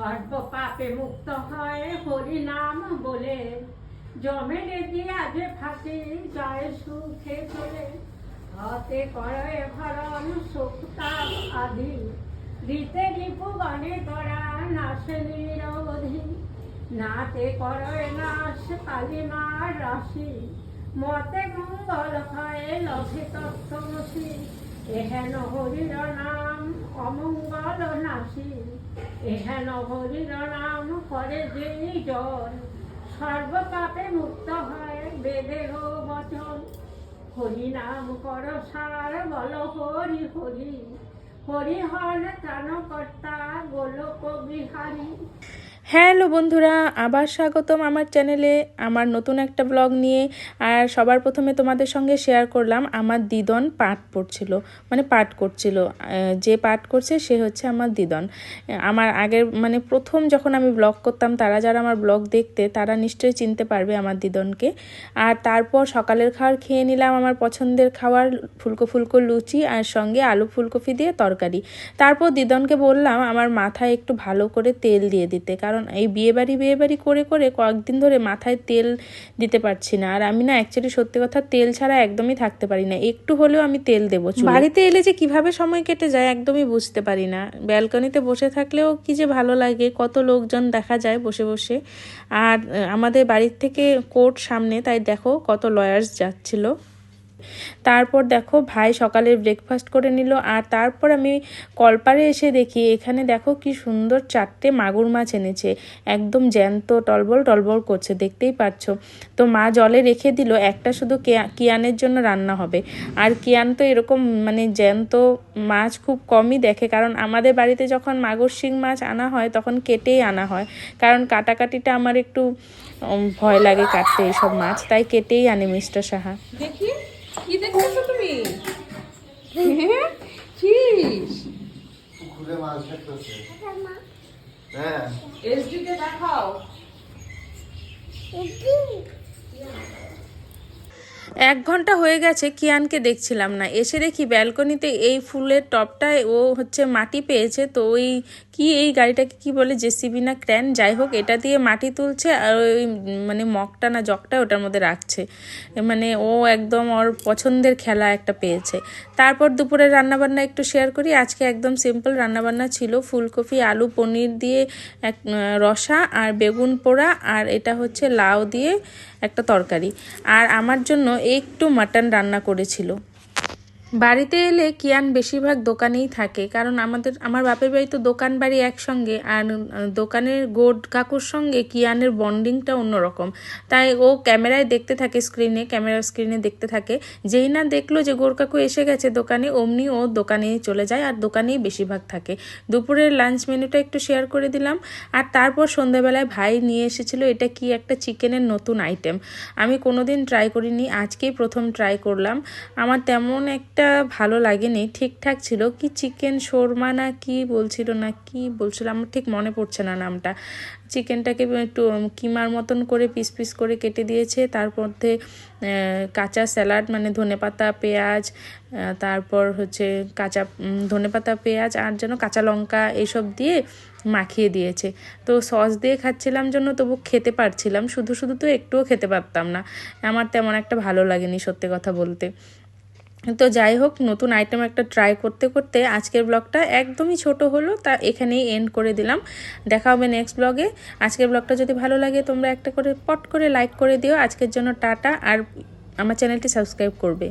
সর্ব পাপে মুক্ত হয় হরি নাম বলে। জমে রেজি আজে ফাঁসি যায় সুখে চলে। হতে করে ভরণ সুখ তাপ আদি। রীতে রিপু গণে করা নাশে নিরবধি। নাতে করে নাশ কালিমার রাশি। মতে মঙ্গল হয়, লভে তত্ত্বমসি। এহেন হরির নাম অমঙ্গল নাশি এহেন হরির নাম করে যে জন, সর্বপাপে মুক্ত হয় বেদের বচন। হরি নাম কর সার বল হরি হরি হরি হন ত্রাণকর্তা গোলক বিহারী। হ্যালো বন্ধুরা, আবার স্বাগতম আমার চ্যানেলে। আমার নতুন একটা ব্লগ নিয়ে আর সবার প্রথমে তোমাদের সঙ্গে শেয়ার করলাম, আমার দিদন পাঠ পড়ছিল মানে পাঠ করছিল। যে পাঠ করছে সে হচ্ছে আমার দিদন। আমার আগের মানে প্রথম যখন আমি ব্লগ করতাম, তারা যারা আমার ব্লগ দেখতে, তারা নিশ্চয়ই চিনতে পারবে আমার দিদনকে। আর তারপর সকালের খাবার খেয়ে নিলাম আমার পছন্দের খাবার ফুলকো ফুলকো লুচি আর সঙ্গে আলু ফুলকপি দিয়ে তরকারি। তারপর দিদনকে বললাম, আমার মাথায় একটু ভালো করে তেল দিয়ে দিতে, কারণ এই বিয়েবাড়ি বিয়েবাড়ি করে করে কয়েকদিন ধরে মাথায় তেল দিতে পারছি না। আর আমি না অ্যাকচুয়ালি সত্যি কথা তেল ছাড়া একদমই থাকতে পারি না। একটু হলেও আমি তেল দেবো বাড়িতে এলে যে কীভাবে সময় কেটে যায় একদমই বুঝতে পারি না। ব্যালকনিতে বসে থাকলেও কি যে ভালো লাগে, কত লোকজন দেখা যায় বসে বসে। আর আমাদের বাড়ির থেকে কোর্ট সামনে, তাই দেখো কত লয়ার্স যাচ্ছিল। তারপর দেখো ভাই সকালে ব্রেকফাস্ট করে নিল, আর তারপর আমি কলপারে এসে দেখি এখানে দেখো কি সুন্দর চারটে মাগুর মাছ এনেছে, একদম জ্যান্ত, টলবল টলবল করছে, দেখতেই পাচ্ছ। তো মা জলে রেখে দিল, একটা শুধু কেয়া- কিয়ানের জন্য রান্না হবে। আর কিয়ান তো এরকম মানে জ্যান্ত মাছ খুব কমই দেখে, কারণ আমাদের বাড়িতে যখন মাগুর শিং মাছ আনা হয়, তখন কেটেই আনা হয়। কারণ কাটাকাটিটা আমার একটু ভয় লাগে কাটতে এইসব মাছ, তাই কেটেই আনে মিস্টার সাহা। দেখি চিস পুকুরে মাছ ধরতেছে। হ্যাঁ। এসডিকে দেখাও। এক ঘণ্টা হয়ে গেছে কিয়ানকে দেখছিলাম না। এসে দেখি ব্যালকনিতে এই ফুলের টপটায় ও হচ্ছে মাটি পেয়েছে। তো ওই কি এই গাড়িটাকে কি বলে? জেসিবি না ক্র্যান? যাই হোক, এটা দিয়ে মাটি তুলছে আর ওই মানে মগটা না জগটা ওটার মধ্যে রাখছে। মানে ও একদম ওর পছন্দের খেলা একটা পেয়েছে। তারপর দুপুরে রান্নাবান্না একটু শেয়ার করি। আজকে একদম সিম্পল রান্নাবান্না ছিল। ফুলকপি, আলু, পনির দিয়ে এক রসা আর বেগুন পোড়া আর এটা হচ্ছে লাউ দিয়ে একটা তরকারি। আর আমার জন্য একটু মাটন রান্না করেছিল। বাড়িতে এলে কিয়ান বেশিরভাগ দোকানেই থাকে, কারণ আমাদের, আমার বাপের বাড়ি তো দোকান বাড়ি একসঙ্গে আর দোকানের গোড কাকুর সঙ্গে কিয়ানের বন্ডিংটা অন্যরকম। তাই ও ক্যামেরায় দেখতে থাকে স্ক্রিনে ক্যামেরার স্ক্রিনে দেখতে থাকে। যেই না দেখল যে গোর কাকু এসে গেছে দোকানে, অমনি ও দোকানেই চলে যায় আর দোকানেই বেশিরভাগ থাকে। দুপুরের লাঞ্চ মেনুটা একটু শেয়ার করে দিলাম। আর তারপর সন্ধ্যাবেলায় ভাই নিয়ে এসেছিল এটা কি একটা চিকেনের নতুন আইটেম। আমি কোনোদিন ট্রাই করিনি, আজকেই প্রথম ট্রাই করলাম। আমার তেমন একটা ভালো লাগেনি, ঠিকঠাক ছিল কি চিকেন শোরমা না কি বলছিল না কি বলছিল আমার ঠিক মনে পড়ছে না নামটা। চিকেনটাকে একটু কিমার মতন করে পিস পিস করে কেটে দিয়েছে, তার মধ্যে কাঁচা স্যালাড মানে ধনেপাতা পেঁয়াজ তারপর হচ্ছে কাঁচা ধনেপাতা পেঁয়াজ আর যেন কাঁচা লঙ্কা এইসব দিয়ে মাখিয়ে দিয়েছে। তো সস দিয়ে খাচ্ছিলাম জন্য তবু খেতে পারছিলাম, শুধু শুধু তো একটুও খেতে পারতাম না। আমার তেমন একটা ভালো লাগেনি সত্যি কথা বলতে। তো যাই হোক, নতুন আইটেম একটা ট্রাই করতে করতে আজকের ব্লগটা একদমই ছোট হলো, তা এখানেই এন্ড করে দিলাম। দেখা হবে নেক্সট ব্লগে আজকের ব্লগটা যদি ভালো লাগে, তোমরা একটা করে পট করে লাইক করে দিও। আজকের জন্য টাটা, আর আমার চ্যানেলটি সাবস্ক্রাইব করবে।